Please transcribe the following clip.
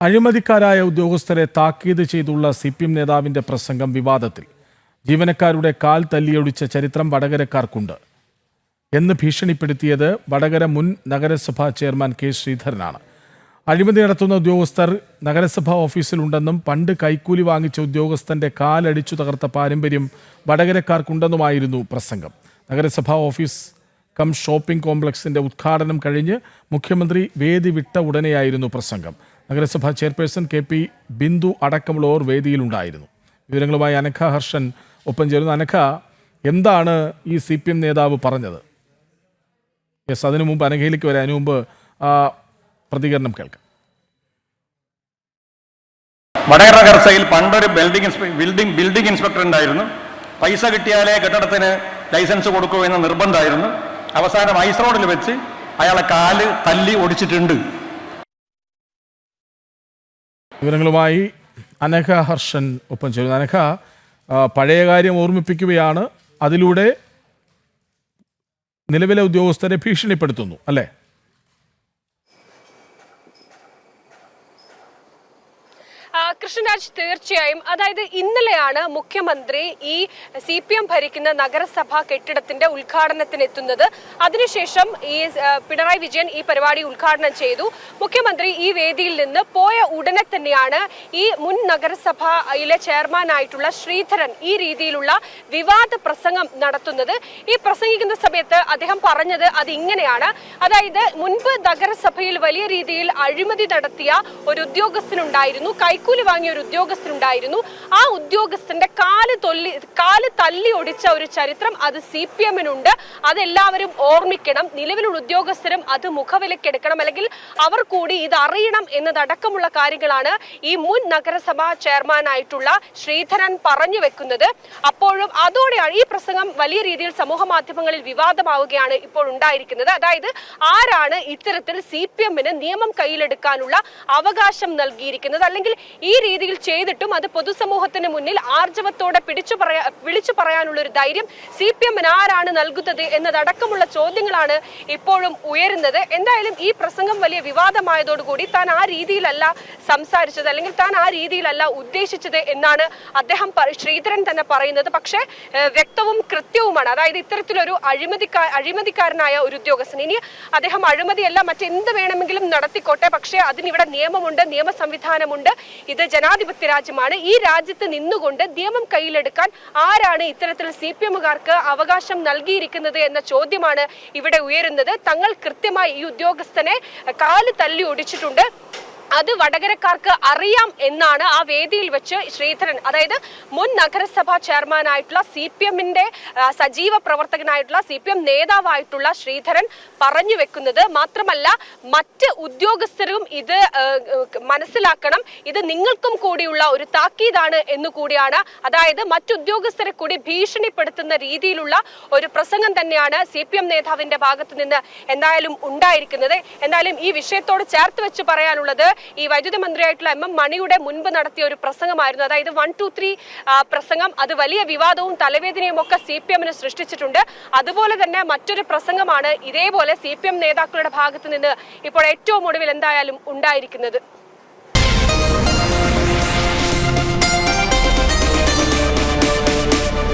അഴിമതിക്കാരായ ഉദ്യോഗസ്ഥരെ താക്കീത് ചെയ്തുള്ള സി പി എം നേതാവിന്റെ പ്രസംഗം വിവാദത്തിൽ. ജീവനക്കാരുടെ കാൽ തല്ലിയൊടിച്ച ചരിത്രം വടകരക്കാർക്കുണ്ട്. എന്ന് ഭീഷണിപ്പെടുത്തിയത് വടകര മുൻ നഗരസഭാ ചെയർമാൻ കെ ശ്രീധരനാണ്. അഴിമതി നടത്തുന്ന ഉദ്യോഗസ്ഥർ നഗരസഭാ ഓഫീസിലുണ്ടെന്നും പണ്ട് കൈക്കൂലി വാങ്ങിച്ച ഉദ്യോഗസ്ഥന്റെ കാലടിച്ചു തകർത്ത പാരമ്പര്യം വടകരക്കാർക്കുണ്ടെന്നുമായിരുന്നു പ്രസംഗം. നഗരസഭാ ഓഫീസ് കം ഷോപ്പിംഗ് കോംപ്ലക്സിന്റെ ഉദ്ഘാടനം കഴിഞ്ഞ് മുഖ്യമന്ത്രി വേദി വിട്ട ഉടനെയായിരുന്നു പ്രസംഗം. നഗരസഭാ ചെയർപേഴ്സൺ കെ പി ബിന്ദു അടക്കമുള്ളവർ വേദിയിലുണ്ടായിരുന്നു. വിവരങ്ങളുമായി അനഘ ഹർഷൻ ഒപ്പം ചേരുന്നു. അനഘ എന്താണ് ഈ സി പി എം നേതാവ് പറഞ്ഞത്? യെസ് അതിനു മുമ്പ് അനഘയിലേക്ക് വരാം. മുമ്പ് ആ, പ്രതികരണം കേൾക്കാം. വടകര നഗരസഭയിൽ പണ്ടൊരു ബിൽഡിംഗ് ബിൽഡിംഗ് ബിൽഡിംഗ് ഇൻസ്പെക്ടർ ഉണ്ടായിരുന്നു. പൈസ കിട്ടിയാലേ കെട്ടിടത്തിന് ലൈസൻസ് കൊടുക്കൂ എന്ന നിർബന്ധമായിരുന്നു. അവസാനം ഐസ് റോഡിൽ വെച്ച് അയാളെ കാൽ തല്ലി ഒടിച്ചിട്ടുണ്ട്. വിവരങ്ങളുമായി അനഘ ഹർഷൻ ഒപ്പം ചേരുന്നു. അനഘ പഴയ കാര്യം ഓർമ്മിപ്പിക്കുകയാണ്. അതിലൂടെ നിലവിലെ ഉദ്യോഗസ്ഥരെ ഭീഷണിപ്പെടുത്തുന്നു അല്ലേ ആ, കൃഷ്ണരാജ് തീർച്ചയായും. അതായത് ഇന്നലെയാണ് മുഖ്യമന്ത്രി ഈ സി പി എം ഭരിക്കുന്ന നഗരസഭാ കെട്ടിടത്തിന്റെ ഉദ്ഘാടനത്തിന് എത്തുന്നത് അതിനുശേഷം ഈ പിണറായി വിജയൻ ഈ പരിപാടി ഉദ്ഘാടനം ചെയ്തു. മുഖ്യമന്ത്രി ഈ വേദിയിൽ നിന്ന് പോയ ഉടനെ തന്നെയാണ് ഈ മുൻ നഗരസഭയിലെ ചെയർമാനായിട്ടുള്ള ശ്രീധരൻ ഈ രീതിയിലുള്ള വിവാദ പ്രസംഗം നടത്തുന്നത്. ഈ പ്രസംഗിക്കുന്ന സമയത്ത് അദ്ദേഹം പറഞ്ഞത് അത് ഇങ്ങനെയാണ് അതായത് മുൻപ് നഗരസഭയിൽ വലിയ രീതിയിൽ അഴിമതി നടത്തിയ ഒരു ഉദ്യോഗസ്ഥനുണ്ടായിരുന്നു. കൈക്കൂലി വാങ്ങിയ ഒരു ഉദ്യോഗസ്ഥനുണ്ടായിരുന്നു ആ ഉദ്യോഗസ്ഥന്റെ കാൽ തൊല്ലി കാൽ തല്ലി ഒടിച്ച ഒരു ചരിത്രം അത് സി പി എമ്മിനുണ്ട്. അതെല്ലാവരും ഓർമ്മിക്കണം. നിലവിലുള്ള ഉദ്യോഗസ്ഥരും അത് മുഖവിലക്കെടുക്കണം. അല്ലെങ്കിൽ അവർ കൂടി ഇത് അറിയണം എന്നതടക്കമുള്ള കാര്യങ്ങളാണ് ഈ മുൻ നഗരസഭാ ചെയർമാനായിട്ടുള്ള ശ്രീധരൻ പറഞ്ഞു വെക്കുന്നത്. അപ്പോഴും അതോടെയാണ് ഈ പ്രസംഗം വലിയ രീതിയിൽ സമൂഹ മാധ്യമങ്ങളിൽ വിവാദമാവുകയാണ് ഇപ്പോൾ ഉണ്ടായിരിക്കുന്നത്. അതായത് ആരാണ് ഇത്തരത്തിൽ സി പി എമ്മിന് നിയമം കയ്യിലെടുക്കാനുള്ള അവകാശം നൽകിയിരിക്കുന്നത്? അല്ലെങ്കിൽ ഈ രീതിയിൽ ചെയ്തിട്ടും അത് പൊതുസമൂഹത്തിന് മുന്നിൽ ആർജവത്തോടെ പിടിച്ചു പറയാ വിളിച്ചു പറയാനുള്ള ഒരു ധൈര്യം സി പി എമ്മിന് ആരാണ് നൽകുന്നത് എന്നതടക്കമുള്ള ചോദ്യങ്ങളാണ് ഇപ്പോഴും ഉയരുന്നത്. എന്തായാലും ഈ പ്രസംഗം വലിയ വിവാദമായതോടുകൂടി താൻ ആ രീതിയിലല്ല സംസാരിച്ചത് അല്ലെങ്കിൽ താൻ ആ രീതിയിലല്ല ഉദ്ദേശിച്ചത് എന്നാണ് അദ്ദേഹം ശ്രീധരൻ തന്നെ പറയുന്നത്. പക്ഷേ വ്യക്തവും കൃത്യവുമാണ്. അതായത് ഇത്തരത്തിലൊരു അഴിമതിക്കാ അഴിമതിക്കാരനായ ഒരു ഉദ്യോഗസ്ഥൻ. ഇനി അദ്ദേഹം അഴിമതിയല്ല മറ്റെന്ത് വേണമെങ്കിലും നടത്തിക്കോട്ടെ. പക്ഷേ അതിനിവിടെ നിയമമുണ്ട് നിയമ സംവിധാനമുണ്ട് ഇത് ജനാധിപത്യ രാജ്യമാണ്. ഈ രാജ്യത്ത് നിന്നുകൊണ്ട് നിയമം കയ്യിലെടുക്കാൻ ആരാണ് ഇത്തരത്തിൽ സി പി എമ്മുകാർക്ക് അവകാശം നൽകിയിരിക്കുന്നത് എന്ന ചോദ്യമാണ് ഇവിടെ ഉയരുന്നത്. തങ്ങൾ കൃത്യമായി ഈ ഉദ്യോഗസ്ഥനെ കാൽ തല്ലി ഒടിച്ചിട്ടുണ്ട്. അത് വടകരക്കാർക്ക് അറിയാം എന്നാണ് ആ വേദിയിൽ വെച്ച് ശ്രീധരൻ അതായത് മുൻ നഗരസഭാ ചെയർമാനായിട്ടുള്ള സി പി എമ്മിന്റെ സജീവ പ്രവർത്തകനായിട്ടുള്ള സി പി എം നേതാവായിട്ടുള്ള ശ്രീധരൻ പറഞ്ഞു വെക്കുന്നത് മാത്രമല്ല മറ്റ് ഉദ്യോഗസ്ഥരും ഇത് മനസ്സിലാക്കണം. ഇത് നിങ്ങൾക്കും കൂടിയുള്ള ഒരു താക്കീതാണ് എന്ന് കൂടിയാണ്. അതായത് മറ്റുദ്യോഗസ്ഥരെ കൂടി ഭീഷണിപ്പെടുത്തുന്ന രീതിയിലുള്ള ഒരു പ്രസംഗം തന്നെയാണ് സി പി എം നേതാവിന്റെ ഭാഗത്ത് നിന്ന് എന്തായാലും ഉണ്ടായിരിക്കുന്നത്. എന്തായാലും ഈ വിഷയത്തോട് ചേർത്ത് വെച്ച് പറയാനുള്ളത് ഈ വൈദ്യുതി മന്ത്രിയായിട്ടുള്ള എം എം മണിയുടെ മുൻപ് നടത്തിയ ഒരു പ്രസംഗമായിരുന്നു. അതായത് വൺ ടു ത്രീ പ്രസംഗം. അത് വലിയ വിവാദവും തലവേദനയും ഒക്കെ സി പി എമ്മിന് സൃഷ്ടിച്ചിട്ടുണ്ട്. അതുപോലെ തന്നെ മറ്റൊരു പ്രസംഗമാണ് ഇതേപോലെ സി പി എം നേതാക്കളുടെ ഭാഗത്ത് നിന്ന് ഇപ്പോൾ ഏറ്റവും ഒടുവിൽ എന്തായാലും ഉണ്ടായിരിക്കുന്നത്.